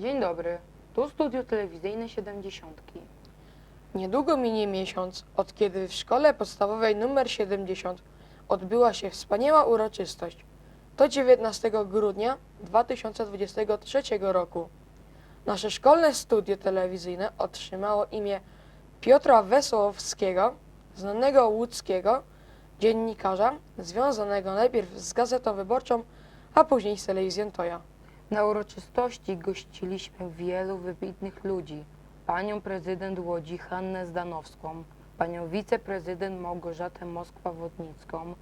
Dzień dobry. Tu studio telewizyjne 70. Niedługo minie miesiąc, od kiedy w szkole podstawowej nr 70 odbyła się wspaniała uroczystość. To 19 grudnia 2023 roku. Nasze szkolne studio telewizyjne otrzymało imię Piotra Wesołowskiego, znanego łódzkiego dziennikarza, związanego najpierw z Gazetą Wyborczą, a później z telewizją Toja. Na uroczystości gościliśmy wielu wybitnych ludzi. Panią prezydent Łodzi Hannę Zdanowską, panią wiceprezydent Małgorzatę Moskwa-Wodnicką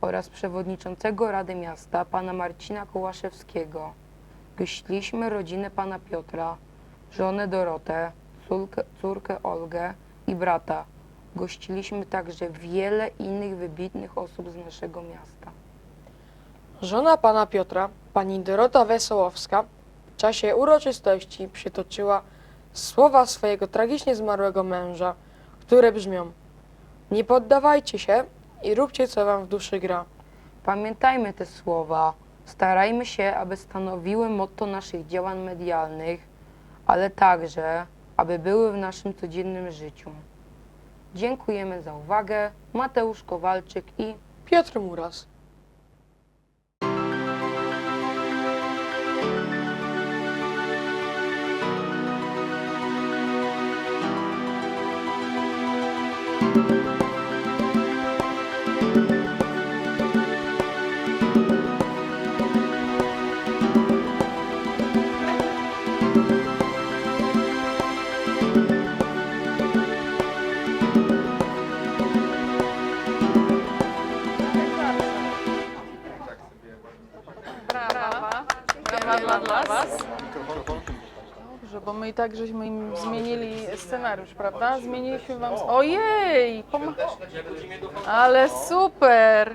oraz przewodniczącego Rady Miasta pana Marcina Kołaszewskiego. Gościliśmy rodzinę pana Piotra, żonę Dorotę, córkę, córkę Olgę i brata. Gościliśmy także wiele innych wybitnych osób z naszego miasta. Żona pana Piotra, pani Dorota Wesołowska, w czasie uroczystości przytoczyła słowa swojego tragicznie zmarłego męża, które brzmią: Nie poddawajcie się i róbcie, co wam w duszy gra. Pamiętajmy te słowa. Starajmy się, aby stanowiły motto naszych działań medialnych, ale także, aby były w naszym codziennym życiu. Dziękujemy za uwagę. Mateusz Kowalczyk i Piotr Muras. Brawa. Brawa dla Was. Dobrze, bo my i tak żeśmy im zmienili scenariusz, prawda? Zmieniliśmy Wam... Ojej! Pom... Ale super!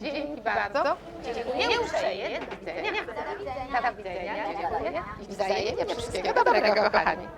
Dzięki bardzo. Dziękuję uprzejmie. Do widzenia. Do widzenia. Dziękuję. I wzajemnie wszystkiego dobrego, kochani.